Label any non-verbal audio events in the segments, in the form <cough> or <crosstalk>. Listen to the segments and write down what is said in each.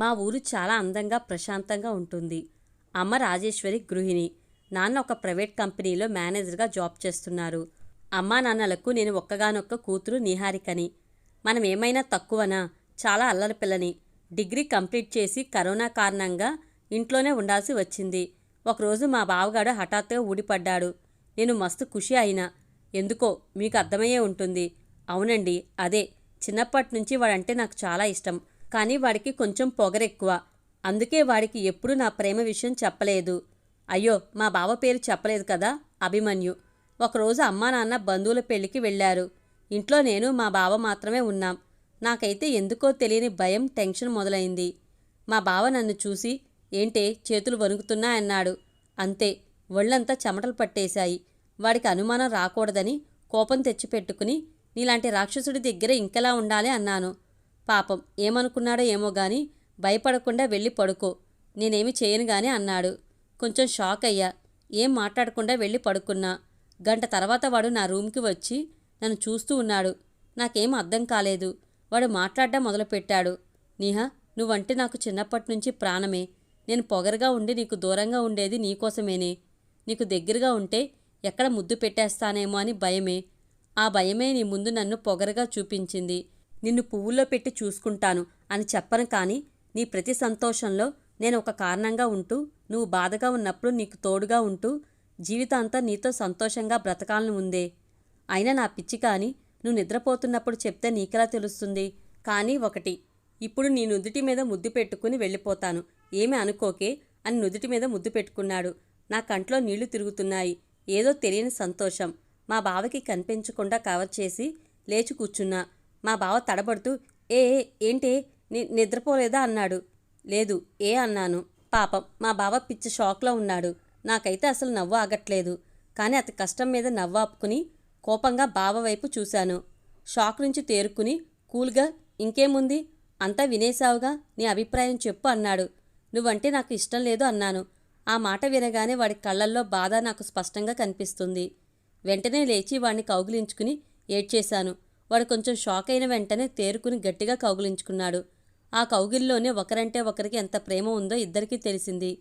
మా ఊరు చాలా అందంగా ప్రశాంతంగా ఉంటుంది. అమ్మ రాజేశ్వరి గృహిణి. నాన్న ఒక ప్రైవేట్ కంపెనీలో మేనేజర్గా జాబ్ చేస్తున్నారు. అమ్మా నాన్నలకు నేను ఒక్కగానొక్క కూతురు నిహారికని. మనం ఏమైనా తక్కువనా? చాలా అల్లరి పిల్లని. డిగ్రీ కంప్లీట్ చేసి కరోనా కారణంగా ఇంట్లోనే ఉండాల్సి వచ్చింది. ఒకరోజు మా బావగాడు హఠాత్తుగా ఊడిపడ్డాడు. నేను మస్తు ఖుషి అయినా. ఎందుకో? మీకు అర్థమయ్యే ఉంటుంది. అవునండి. అదే. చిన్నప్పటి నుంచి వాడంటే నాకు చాలా ఇష్టం. కానీ వాడికి కొంచెం పొగరెక్కువ. అందుకే వాడికి ఎప్పుడూ నా ప్రేమ విషయం చెప్పలేదు. అయ్యో మా బావ పేరు చెప్పలేదు కదా? అభిమన్యు. ఒకరోజు అమ్మా నాన్న బంధువుల పెళ్ళికి వెళ్ళారు. ఇంట్లో నేను మా బావ మాత్రమే ఉన్నాం. నాకైతే ఎందుకో తెలియని భయం టెన్షన్ మొదలైంది. మా బావ నన్ను చూసి ఏంటే చేతులు వణుకుతున్నా అన్నాడు. అంతే ఒళ్ళంతా చెమటలు పట్టేశాయి. వాడికి అనుమానం రాకూడదని కోపం తెచ్చిపెట్టుకుని నీలాంటి రాక్షసుడి దగ్గర ఇంకెలా ఉండాలి? అన్నాను. పాపం ఏమనుకున్నాడో ఏమో గాని భయపడకుండా వెళ్ళి పడుకో. నేనేమి చేయను గాని అన్నాడు. కొంచెం షాక్ అయ్యా. ఏం మాట్లాడకుండా వెళ్ళి పడుకున్నా. గంట తర్వాత వాడు నా రూమ్కి వచ్చి నన్ను చూస్తూ ఉన్నాడు. నాకేం అర్థం కాలేదు. వాడు మాట్లాడడం మొదలుపెట్టాడు. నీహా నువ్వంటే నాకు చిన్నప్పటి నుంచి ప్రాణమే. నేను పొగరుగా ఉండి నీకు దూరంగా ఉండేది నీకోసమేనే. నీకు దగ్గరగా ఉంటే ఎక్కడ ముద్దు పెట్టేస్తానేమో అని భయమే. ఆ భయమే నీ ముందు నన్ను పొగరగా చూపించింది. నిన్ను పువ్వుల్లో పెట్టి చూసుకుంటాను అని చెప్పను కానీ నీ ప్రతి సంతోషంలో నేను ఒక కారణంగా ఉంటూ నువ్వు బాధగా ఉన్నప్పుడు నీకు తోడుగా ఉంటూ జీవితాంతా నీతో సంతోషంగా బ్రతకాలని ఉందే. అయినా నా పిచ్చి కానీ నువ్వు నిద్రపోతున్నప్పుడు చెప్తే నీకెలా తెలుస్తుంది? కానీ ఒకటి ఇప్పుడు నీ నుదుటి మీద ముద్దు పెట్టుకుని వెళ్ళిపోతాను. ఏమి అనుకోకే అని నుదుటి మీద ముద్దు పెట్టుకున్నాడు. నా కంట్లో నీళ్ళు తిరుగుతున్నాయి. ఏదో తెలియని సంతోషం. మా బావకి కనిపించకుండా కవర్ చేసి లేచి కూర్చున్నా. మా బావ తడబడుతూ ఏ ఏంటి? నిద్రపోలేదా? అన్నాడు. లేదు ఏ అన్నాను. పాపం మా బావ పిచ్చి షాక్లో ఉన్నాడు. నాకైతే అసలు నవ్వు ఆగట్లేదు. కానీ అతి కష్టం మీద నవ్వు ఆపుకుని కోపంగా బావ వైపు చూశాను. షాక్ నుంచి తేరుకుని కూల్గా ఇంకేముంది? అంతా వినేశావుగా? నీ అభిప్రాయం చెప్పు అన్నాడు. నువ్వంటే నాకు ఇష్టం లేదు అన్నాను. ఆ మాట వినగానే వాడి కళ్ళల్లో బాధ నాకు స్పష్టంగా కనిపిస్తుంది. వెంటనే లేచి వాడిని కౌగిలించుకుని ఏడ్చేశాను. వాడు కొంచెం షాక్ అయిన వెంటనే తేరుకుని గట్టిగా కౌగిలించుకున్నాడు. ఆ కౌగిల్లోనే ఒకరంటే ఒకరికి ఎంత ప్రేమ ఉందో ఇద్దరికీ తెలిసింది.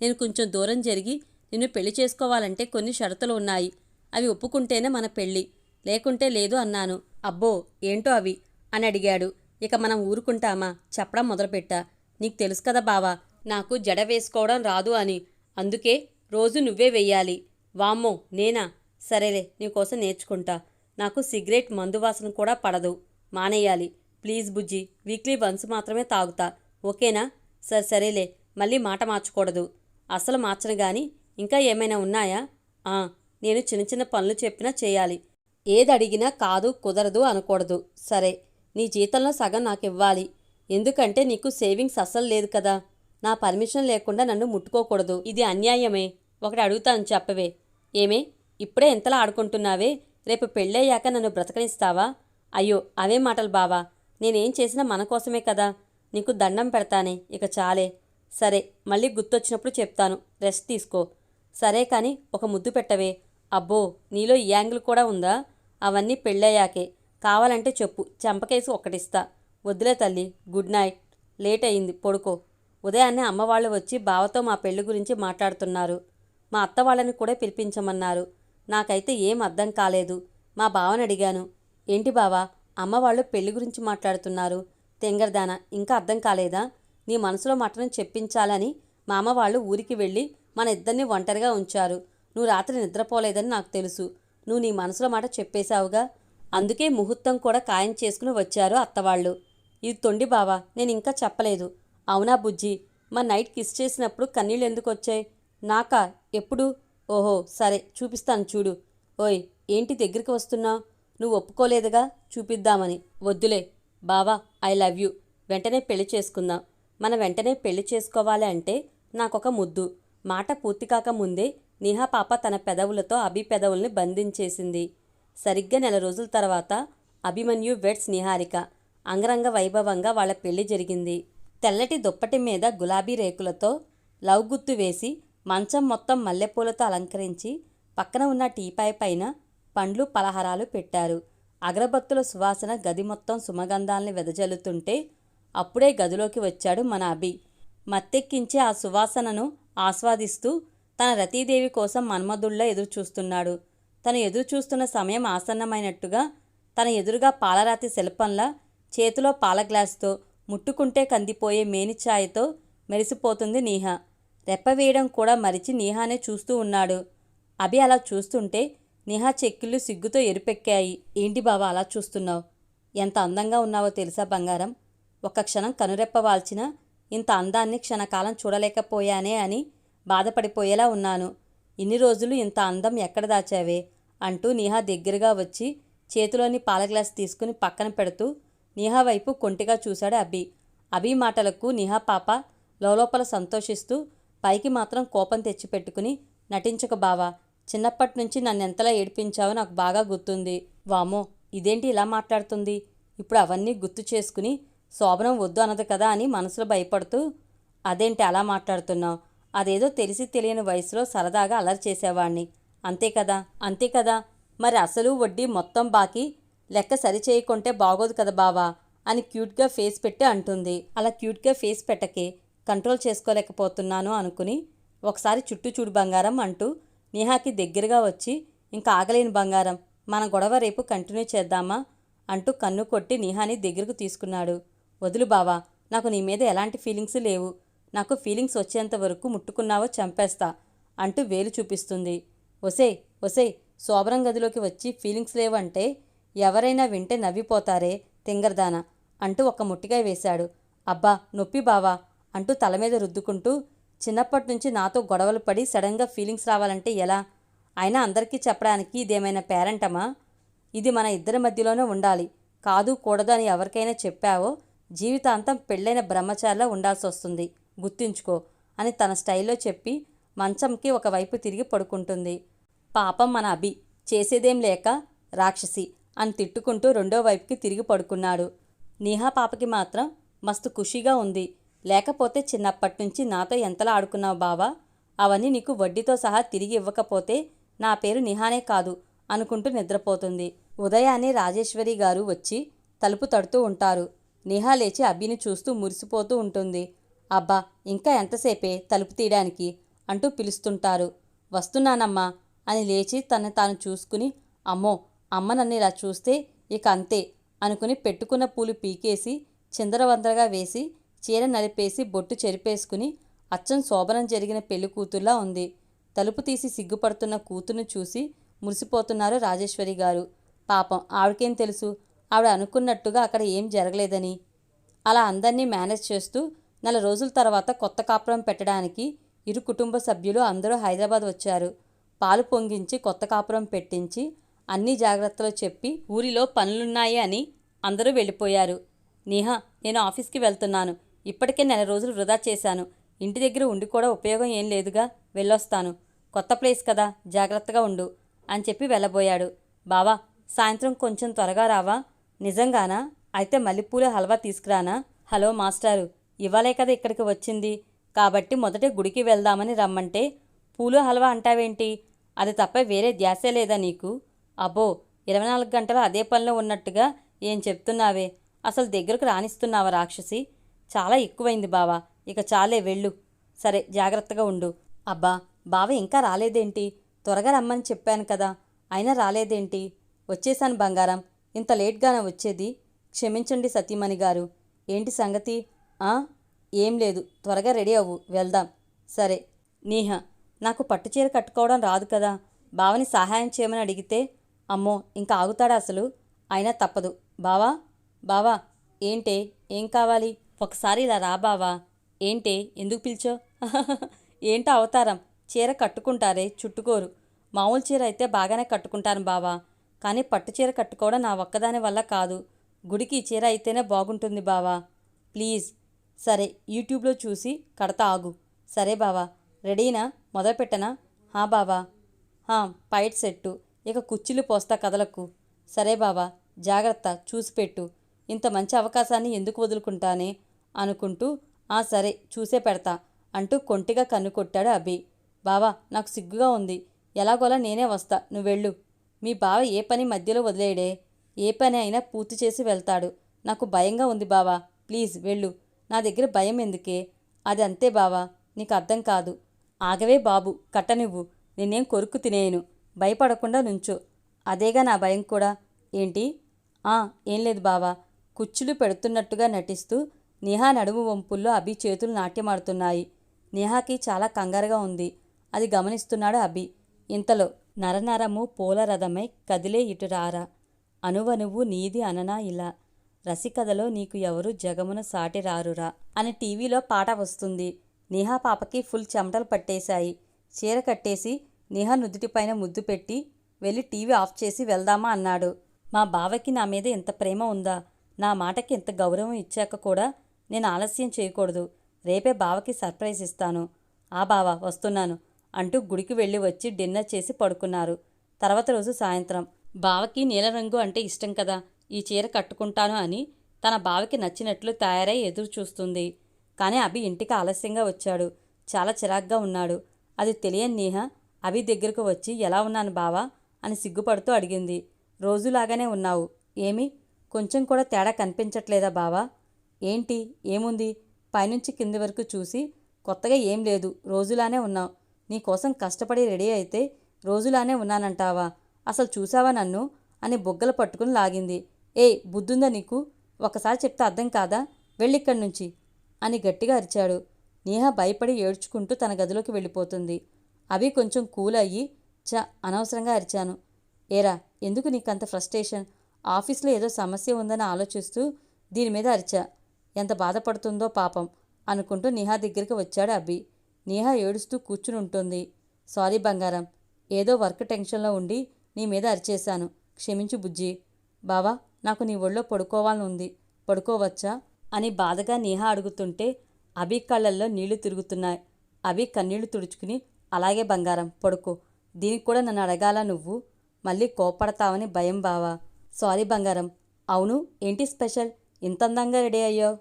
నేను కొంచెం దూరం జరిగి నిన్ను పెళ్ళి చేసుకోవాలంటే కొన్ని షరతులు ఉన్నాయి. అవి ఒప్పుకుంటేనే మన పెళ్ళి లేకుంటే లేదు అన్నాను. అబ్బో ఏంటో అవి? అని అడిగాడు. ఇక మనం ఊరుకుంటామా? చెప్పడం మొదలుపెట్టా. నీకు తెలుసు కదా బావా నాకు జడ వేసుకోవడం రాదు అని. అందుకే రోజు నువ్వే వెయ్యాలి. వామ్మో నేనా? సరేలే నీకోసం నేర్చుకుంటా. నాకు సిగరెట్ మందు వాసన కూడా పడదు. మానేయాలి. ప్లీజ్ బుజ్జి వీక్లీ వన్స్ మాత్రమే తాగుతా. ఓకేనా? సరే సరేలే. మళ్ళీ మాట మార్చకూడదు. అసలు మార్చను గాని ఇంకా ఏమైనా ఉన్నాయా? ఆ నేను చిన్న చిన్న పనులు చెప్పినా చేయాలి. ఏది అడిగినా కాదు కుదరదు అనకూడదు. సరే నీ జీతంలో సగం నాకు ఇవ్వాలి. ఎందుకంటే నీకు సేవింగ్స్ అస్సలు లేదు కదా. నా పర్మిషన్ లేకుండా నన్ను ముట్టుకోకూడదు. ఇది అన్యాయమే. ఒకటి అడుగుతాను చెప్పవే. ఏమే? ఇప్పుడే ఎంతలా ఆడుకుంటున్నావే? రేపు పెళ్ళయ్యాక నన్ను బ్రతకనిస్తావా? అయ్యో అవే మాటలు బావా. నేనేం చేసినా మన కోసమే కదా. నీకు దండం పెడతానే. ఇక చాలే. సరే మళ్ళీ గుర్తొచ్చినప్పుడు చెప్తాను. రెస్ట్ తీసుకో. సరే కానీ ఒక ముద్దు పెట్టవే. అబ్బో నీలో ఈ యాంగిల్ కూడా ఉందా? అవన్నీ పెళ్ళయ్యాకే. కావాలంటే చెప్పు. చెంపకేసి ఒక్కటిస్తా. వద్దులే తల్లి. Good night. లేట్ అయింది. పడుకో. ఉదయాన్నే అమ్మవాళ్ళు వచ్చి బావతో మా పెళ్ళి గురించి మాట్లాడుతున్నారు. మా అత్త వాళ్ళని కూడా పిలిపించమన్నారు. నాకైతే ఏం అర్థం కాలేదు. మా బావని అడిగాను. ఏంటి బావా అమ్మ వాళ్ళు పెళ్ళి గురించి మాట్లాడుతున్నారు. తెంగరదాన ఇంకా అర్థం కాలేదా? నీ మనసులో మాటను చెప్పించాలని మా అమ్మ వాళ్ళు ఊరికి వెళ్ళి మన ఇద్దరిని ఒంటరిగా ఉంచారు. నువ్వు రాత్రి నిద్రపోలేదని నాకు తెలుసు. నువ్వు నీ మనసులో మాట చెప్పేశావుగా? అందుకే ముహూర్తం కూడా ఖాయం చేసుకుని వచ్చారు అత్తవాళ్ళు. ఇది తొండి బావా నేను ఇంకా చెప్పలేదు. అవునా బుజ్జి మా నైట్ కిస్ చేసినప్పుడు కన్నీళ్ళు ఎందుకు వచ్చాయి? నాకా ఎప్పుడు? ఓహో సరే చూపిస్తాను చూడు. ఓయ్ ఏంటి దగ్గరికి వస్తున్నావు నువ్వు ఒప్పుకోలేదుగా? చూపిద్దామని. వద్దులే. బావా ఐ లవ్ యూ. వెంటనే పెళ్ళి చేసుకుందాం. మన వెంటనే పెళ్ళి చేసుకోవాలి అంటే నాకొక ముద్దు. మాట పూర్తి కాకముందే నిహా పాప తన పెదవులతో అభి పెదవుల్ని బంధించేసింది. సరిగ్గా నెల రోజుల తర్వాత అభిమన్యు వెడ్స్ నిహారిక. అంగరంగ వైభవంగా వాళ్ళ పెళ్ళి జరిగింది. తెల్లటి దుప్పటి మీద గులాబీ రేకులతో లవ్ గుత్తు వేసి మంచం మొత్తం మల్లెపూలతో అలంకరించి పక్కన ఉన్న టీపాయ్ పైన పండ్లు పలహారాలు పెట్టారు. అగరబత్తుల సువాసన గది మొత్తం సుమగంధాల్ని వెదజల్లుతుంటే అప్పుడే గదిలోకి వచ్చాడు మన అభి. మత్తెక్కించే ఆ సువాసనను ఆస్వాదిస్తూ తన రతీదేవి కోసం మన్మధుళ్ళ ఎదురు చూస్తున్నాడు తను ఎదురు చూస్తున్న సమయం ఆసన్నమైనట్టుగా తన ఎదురుగా పాలరాతి శిల్పంలా చేతిలో పాల గ్లాసుతో ముట్టుకుంటే కందిపోయే మేనిఛాయతో మెరిసిపోతుంది నీహ. రెప్పవేయడం కూడా మరిచి నీహానే చూస్తూ ఉన్నాడు. అభి అలా చూస్తుంటే నిహా చెక్కిళ్ళు సిగ్గుతో ఎరుపెక్కాయి. ఏంటి బావా అలా చూస్తున్నావు? ఎంత అందంగా ఉన్నావో తెలుసా బంగారం? ఒక్క క్షణం కనురెప్ప వాల్చిన ఇంత అందాన్ని క్షణకాలం చూడలేకపోయానే అని బాధపడిపోయేలా ఉన్నాను. ఇన్ని రోజులు ఇంత అందం ఎక్కడ దాచావే? అంటూ నిహా దగ్గరగా వచ్చి చేతిలోని పాల గ్లాస్ తీసుకుని పక్కన పెడుతూ నీహా వైపు కొంటిగా చూశాడు అభి. అభి మాటలకు నిహా పాప లోపల సంతోషిస్తూ పైకి మాత్రం కోపం తెచ్చిపెట్టుకుని నటించక బావా చిన్నప్పటి నుంచి నన్ను ఎంతలా ఏడిపించావో నాకు బాగా గుర్తుంది. వామో ఇదేంటి ఇలా మాట్లాడుతుంది? ఇప్పుడు అవన్నీ గుర్తు చేసుకుని శోభనం వద్దు అన్నది కదా అని మనసులో భయపడుతూ అదేంటి అలా మాట్లాడుతున్నావు? అదేదో తెలిసి తెలియని వయసులో సరదాగా అలరి చేసేవాణ్ణి. అంతే కదా అంతే కదా. మరి అసలు వడ్డీ మొత్తం బాకీ లెక్క సరిచేయకుంటే బాగోదు కదా బావా అని క్యూట్గా ఫేస్ పెట్టి అంటుంది. అలా క్యూట్గా ఫేస్ పెట్టకే కంట్రోల్ చేసుకోలేకపోతున్నాను అనుకుని ఒకసారి చుట్టూ చూడు బంగారం అంటూ నిహాకి దగ్గరగా వచ్చి ఇంకా ఆగలేని బంగారం మన గొడవ రేపు కంటిన్యూ చేద్దామా? అంటూ కన్ను కొట్టి నిహాని దగ్గరకు తీసుకున్నాడు. వదులు బావా నాకు నీ మీద ఎలాంటి ఫీలింగ్స్ లేవు. నాకు ఫీలింగ్స్ వచ్చేంత వరకు ముట్టుకున్నావో చంపేస్తా అంటూ వేలు చూపిస్తుంది. ఒసే ఒసే శోభరం గదిలోకి వచ్చి ఫీలింగ్స్ లేవంటే ఎవరైనా వింటే నవ్విపోతారే తింగర్దానా అంటూ ఒక ముట్టిగా వేశాడు. అబ్బా నొప్పి బావా అంటూ తల మీద రుద్దుకుంటూ చిన్నప్పటి నుంచి నాతో గొడవలు పడి సడన్గా ఫీలింగ్స్ రావాలంటే ఎలా? అయినా అందరికీ చెప్పడానికి ఇదేమైనా పేరెంటమా? ఇది మన ఇద్దరి మధ్యలోనే ఉండాలి. కాదు కూడదు అని ఎవరికైనా చెప్పావో జీవితాంతం పెళ్ళైన బ్రహ్మచారిలా ఉండాల్సి వస్తుంది. గుర్తుంచుకో అని తన స్టైల్లో చెప్పి మంచంకి ఒకవైపు తిరిగి పడుకుంటుంది. పాపం మన అభి చేసేదేం లేక రాక్షసి అని తిట్టుకుంటూ రెండో వైపుకి తిరిగి పడుకున్నాడు. నీహా పాపకి మాత్రం మస్తు ఖుషీగా ఉంది. లేకపోతే చిన్నప్పటి నుంచి నాతో ఎంతలా ఆడుకున్నావు బావా? అవన్నీ నీకు వడ్డీతో సహా తిరిగి ఇవ్వకపోతే నా పేరు నిహానే కాదు అనుకుంటూ నిద్రపోతుంది. ఉదయాన్నే రాజేశ్వరి గారు వచ్చి తలుపు తడుతూ ఉంటారు. నిహా లేచి అబ్బిని చూస్తూ మురిసిపోతూ ఉంటుంది. అబ్బా ఇంకా ఎంతసేపే తలుపు తీయడానికి? అంటూ పిలుస్తుంటారు. వస్తున్నానమ్మా అని లేచి తను తాను చూసుకుని అమ్మో అమ్మ నన్ను ఇలా చూస్తే ఇక అంతే అనుకుని పెట్టుకున్న పూలు పీకేసి చిందరవందరగా వేసి చీర నలిపేసి బొట్టు చెరిపేసుకుని అచ్చం శోభనం జరిగిన పెళ్ళి కూతుర్లా ఉంది. తలుపు తీసి సిగ్గుపడుతున్న కూతుర్ను చూసి మురిసిపోతున్నారు రాజేశ్వరి గారు. పాపం ఆవిడకేం తెలుసు? ఆవిడ అనుకున్నట్టుగా అక్కడ ఏం జరగలేదని. అలా అందరినీ మేనేజ్ చేస్తూ నెల రోజుల తర్వాత కొత్త కాపురం పెట్టడానికి ఇరు కుటుంబ సభ్యులు అందరూ హైదరాబాద్ వచ్చారు. పాలు పొంగించి కొత్త కాపురం పెట్టించి అన్ని జాగ్రత్తలు చెప్పి ఊరిలో పనులున్నాయి అని అందరూ వెళ్ళిపోయారు. నేహా నేను ఆఫీస్కి వెళ్తున్నాను. ఇప్పటికే నెల రోజులు వృధా చేశాను. ఇంటి దగ్గర ఉండి కూడా ఉపయోగం ఏం లేదుగా వెళ్ళొస్తాను. కొత్త ప్లేస్ కదా జాగ్రత్తగా ఉండు అని చెప్పి వెళ్ళబోయాడు. బావా సాయంత్రం కొంచెం త్వరగా రావా? నిజంగానా? అయితే మల్లెపూల హల్వా తీసుకురానా? హలో మాస్టారు ఇవాళే కదా ఇక్కడికి వచ్చింది. కాబట్టి మొదట గుడికి వెళ్దామని రమ్మంటే పూలు హల్వా అంటావేంటి? అది తప్ప వేరే ధ్యాసే లేదా నీకు? అబ్బో ఇరవై నాలుగు గంటలు అదే పనిలో ఉన్నట్టుగా ఏం చెప్తున్నావే? అసలు దగ్గరకు రాణిస్తున్నావా రాక్షసి? చాలా ఎక్కువైంది బావా. ఇక చాలే వెళ్ళు. సరే జాగ్రత్తగా ఉండు. అబ్బా బావ ఇంకా రాలేదేంటి? త్వరగా రమ్మని చెప్పాను కదా. అయినా రాలేదేంటి? వచ్చేసాను బంగారం. ఇంత లేట్గానే వచ్చేది. క్షమించండి సతీమణి గారు. ఏంటి సంగతి? ఆ? ఏం లేదు. త్వరగా రెడీ అవ్వు. వెళ్దాం. సరే. నీహ నాకు పట్టుచీర కట్టుకోవడం రాదు కదా. బావని సహాయం చేయమని అడిగితే అమ్మో ఇంకా ఆగుతాడా అసలు? అయినా తప్పదు. బావా? బావా ఏంటే? ఏం కావాలి? ఒకసారి ఇలా రా బావా. ఏంటే? ఎందుకు పిలిచో <laughs> ఏంటో అవతారం? చీర కట్టుకుంటారే చుట్టుకోరు. మామూలు చీర అయితే బాగానే కట్టుకుంటాను బావా. కానీ పట్టు చీర కట్టుకోవడం నా ఒక్కదాని వల్ల కాదు. గుడికి చీర అయితేనే బాగుంటుంది బావా. ప్లీజ్. సరే యూట్యూబ్లో చూసి కడతా ఆగు. సరే బావా. రెడీనా? మొదలుపెట్టనా హా బావా. హా పైట్ సెట్టు. ఇక కుర్చీలు పోస్తా కథలకు సరే బావా. జాగ్రత్త. చూసి పెట్టు. ఇంత మంచి అవకాశాన్ని ఎందుకు వదులుకుంటానే? అనుకుంటూ ఆ సరే చూసే పెడతా అంటూ కొంటిగా కన్ను కొట్టాడు అభి. బావా నాకు సిగ్గుగా ఉంది. ఎలాగోలా నేనే వస్తా. నువ్వెళ్ళు. మీ బావ ఏ పని మధ్యలో వదిలేయడే? ఏ పని అయినా పూర్తి చేసి వెళ్తాడు. నాకు భయంగా ఉంది బావా. ప్లీజ్ వెళ్ళు. నా దగ్గర భయం ఎందుకే? అది అంతే బావా. నీకు అర్థం కాదు. ఆగవే బాబు. కట్టనివ్వు నేనేం కొరుకు తినేయను. భయపడకుండా నుంచో. అదేగా నా భయం కూడా. ఏంటి? ఆ ఏం లేదు బావా. కుచ్చులు పెడుతున్నట్టుగా నటిస్తూ నేహా నడుము వంపుల్లో అభి చేతులు నాట్యమాడుతున్నాయి. నేహాకి చాలా కంగారుగా ఉంది. అది గమనిస్తున్నాడు అభి. ఇంతలో నరనరము పూలరథమై కదిలే ఇటు రారా అనువనువు నీది అననా ఇలా? రసికథలో నీకు ఎవరు జగమున సాటి రారురా? అని టీవీలో పాట వస్తుంది. నేహా పాపకి ఫుల్ చెమటలు పట్టేశాయి. చీర కట్టేసి నేహా నుదుటిపైన ముద్దు పెట్టి వెళ్ళి టీవీ ఆఫ్ చేసి వెళ్దామా అన్నాడు. మా బావకి నా మీద ఇంత ప్రేమ ఉందా? నా మాటకి ఇంత గౌరవం ఇచ్చాక కూడా నేను ఆలస్యం చేయకూడదు. రేపే బావకి సర్ప్రైజ్ ఇస్తాను. ఆ బావ వస్తున్నాను అంటూ గుడికి వెళ్ళి వచ్చి డిన్నర్ చేసి పడుకున్నారు. తర్వాత రోజు సాయంత్రం. బావకి నీలరంగు అంటే ఇష్టం కదా ఈ చీర కట్టుకుంటాను అని తన బావకి నచ్చినట్లు తయారై ఎదురు చూస్తుంది. కానీ అభి ఇంటికి ఆలస్యంగా వచ్చాడు. చాలా చిరాగ్గా ఉన్నాడు. అది తెలియని నేహ అభి దగ్గరకు వచ్చి ఎలా ఉన్నాను బావా? అని సిగ్గుపడుతూ అడిగింది. రోజులాగానే ఉన్నావు. ఏమి? కొంచెం కూడా తేడా కనిపించట్లేదా బావా? ఏంటి? ఏముంది? పైనుంచి కింది వరకు చూసి కొత్తగా ఏం లేదు రోజులానే ఉన్నావు. నీకోసం కష్టపడి రెడీ అయితే రోజులానే ఉన్నానంటావా? అసలు చూసావా నన్ను? అని బొగ్గలు పట్టుకుని లాగింది. ఏయ్ బుద్ధుందా నీకు? ఒకసారి చెప్తే అర్థం కాదా? వెళ్ళిక్కడి నుంచి అని గట్టిగా అరిచాడు. నేహ భయపడి ఏడ్చుకుంటూ తన గదిలోకి వెళ్ళిపోతుంది. అవి కొంచెం కూల్ అయ్యి చ అనవసరంగా అరిచాను. ఏరా ఎందుకు నీకంత ఫ్రస్ట్రేషన్? ఆఫీస్లో ఏదో సమస్య ఉందని ఆలోచిస్తూ దీని మీద అరిచా. ఎంత బాధపడుతుందో పాపం అనుకుంటూ నేహా దగ్గరికి వచ్చాడు అబ్బి. నిహా ఏడుస్తూ కూర్చుని ఉంటుంది సారీ బంగారం ఏదో వర్క్ టెన్షన్లో ఉండి నీ మీద అరిచేశాను. క్షమించు బుజ్జి. బావా నాకు నీ ఒళ్ళో పడుకోవాలని ఉంది పడుకోవచ్చా? అని బాధగా నేహా అడుగుతుంటే అభి కళ్ళల్లో నీళ్ళు తిరుగుతున్నాయి. అభి కన్నీళ్ళు తుడుచుకుని అలాగే బంగారం పడుకో. దీనికి కూడా నన్ను అడగాల నువ్వు? మళ్ళీ కోపడతావని భయం బావా. సారీ బంగారం అవును ఏంటి స్పెషల్? ఇంత అందంగా రెడీ అయ్యావు?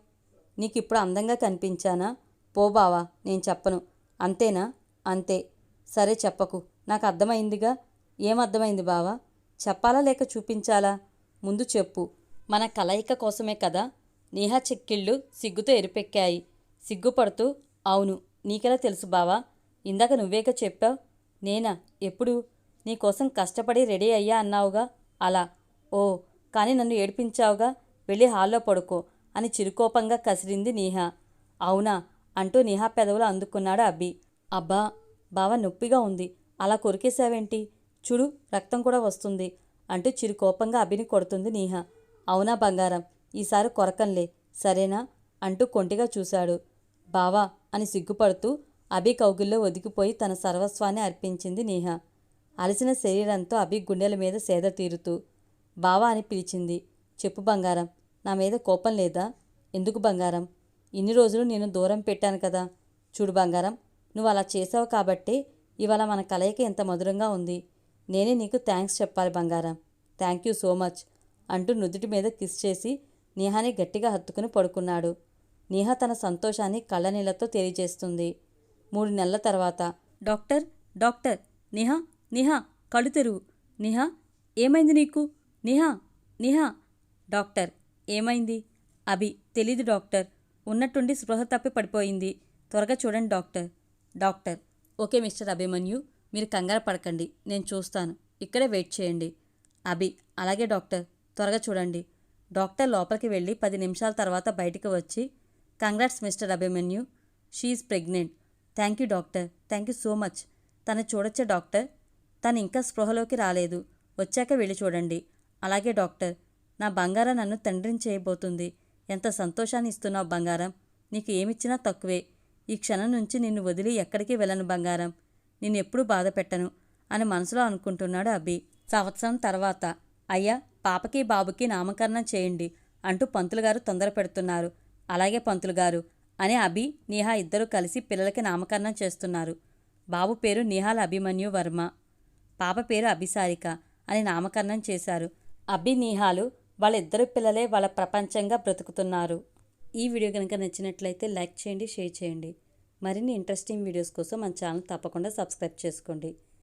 నీకు ఇప్పుడు అందంగా కనిపించానా? పో బావా నేను చెప్పను. అంతేనా? అంతే. సరే చెప్పకు. నాకు అర్థమైందిగా? ఏం బావా? చెప్పాలా లేక చూపించాలా? ముందు చెప్పు. మన కలయిక కోసమే కదా నేహా చెక్కిళ్ళు సిగ్గుతో ఎరిపెక్కాయి. సిగ్గుపడుతూ అవును నీకెలా తెలుసు బావా? ఇందాక నువ్వేగా చెప్పావు? నేనా? ఎప్పుడు? నీకోసం కష్టపడి రెడీ అయ్యా అన్నావుగా? అలా. ఓ కానీ నన్ను ఏడిపించావుగా? వెళ్ళి హాల్లో పడుకో అని చిరుకోపంగా కసిరింది నీహా. అవునా? అంటూ నీహా పెదవులు అందుకున్నాడు అబ్బి. అబ్బా బావ నొప్పిగా ఉంది. అలా కొరికేశావేంటి? చూడు రక్తం కూడా వస్తుంది అంటూ చిరుకోపంగా అభిని కొడుతుంది నీహా. అవునా బంగారం? ఈసారి కొరకంలే. సరేనా? అంటూ కొంటిగా చూశాడు. బావా అని సిగ్గుపడుతూ అభి కౌగిల్లో ఒదిగిపోయి తన సర్వస్వాన్ని అర్పించింది నీహా. అలసిన శరీరంతో అభి గుండెల మీద సేద తీరుతూ బావా అని పిలిచింది. చెప్పు బంగారం నా మీద కోపం లేదా? ఎందుకు బంగారం? ఇన్ని రోజులు నేను దూరం పెట్టాను కదా. చూడు బంగారం నువ్వు అలా చేసావు కాబట్టే ఇవాళ మన కలయిక ఎంత మధురంగా ఉంది. నేనే నీకు థ్యాంక్స్ చెప్పాలి బంగారం. థ్యాంక్ యూ సో మచ్ అంటూ నుదుటి మీద కిస్ చేసి నేహాని గట్టిగా హత్తుకుని పడుకున్నాడు. నేహ తన సంతోషాన్ని కళ్ళనీళ్ళతో తెలియజేస్తుంది. మూడు నెలల తర్వాత డాక్టర్ డాక్టర్ నిహా నిహా కళ్ళు తెరువు. నిహా ఏమైంది నీకు? నిహా నిహా డాక్టర్ ఏమైంది? అభి తెలీదు డాక్టర్. ఉన్నట్టుండి స్పృహ తప్పి పడిపోయింది. త్వరగా చూడండి doctor. Doctor. Okay mister Abhimanyu మీరు కంగారు పడకండి. నేను చూస్తాను. ఇక్కడే వెయిట్ చేయండి. అభి అలాగే డాక్టర్. త్వరగా చూడండి. డాక్టర్ లోపలికి వెళ్ళి పది నిమిషాల తర్వాత బయటికి వచ్చి congrats mister Abhimanyu. She's pregnant. Thank you doctor. Thank you so much. తను చూడొచ్చా డాక్టర్. తను ఇంకా స్పృహలోకి రాలేదు. వచ్చాక వెళ్ళి చూడండి. అలాగే డాక్టర్. నా బంగారం నన్ను తండ్రిని చేయబోతుంది. ఎంత సంతోషాన్ని ఇస్తున్నావు బంగారం. నీకు ఏమిచ్చినా తక్కువే. ఈ క్షణం నుంచి నిన్ను వదిలి ఎక్కడికి వెళ్ళను బంగారం. నిన్ను ఎప్పుడూ బాధ పెట్టను అని మనసులో అనుకుంటున్నాడు అభి. సంవత్సరం తర్వాత అయ్యా పాపకి బాబుకి నామకరణం చేయండి అంటూ పంతులు గారు తొందర పెడుతున్నారు. అలాగే పంతులు గారు అని అభి నీహా ఇద్దరూ కలిసి పిల్లలకి నామకరణం చేస్తున్నారు. బాబు పేరు నిహాల్ అభిమన్యు వర్మ. పాప పేరు అభిసారిక అని నామకరణం చేశారు. అభి నీహాలు వాళ్ళిద్దరు పిల్లలే వాళ్ళ ప్రపంచంగా బ్రతుకుతున్నారు. ఈ వీడియో కనుక నచ్చినట్లయితే లైక్ చేయండి షేర్ చేయండి. మరిన్ని ఇంట్రెస్టింగ్ వీడియోస్ కోసం మన ఛానల్ తప్పకుండా సబ్స్క్రైబ్ చేసుకోండి.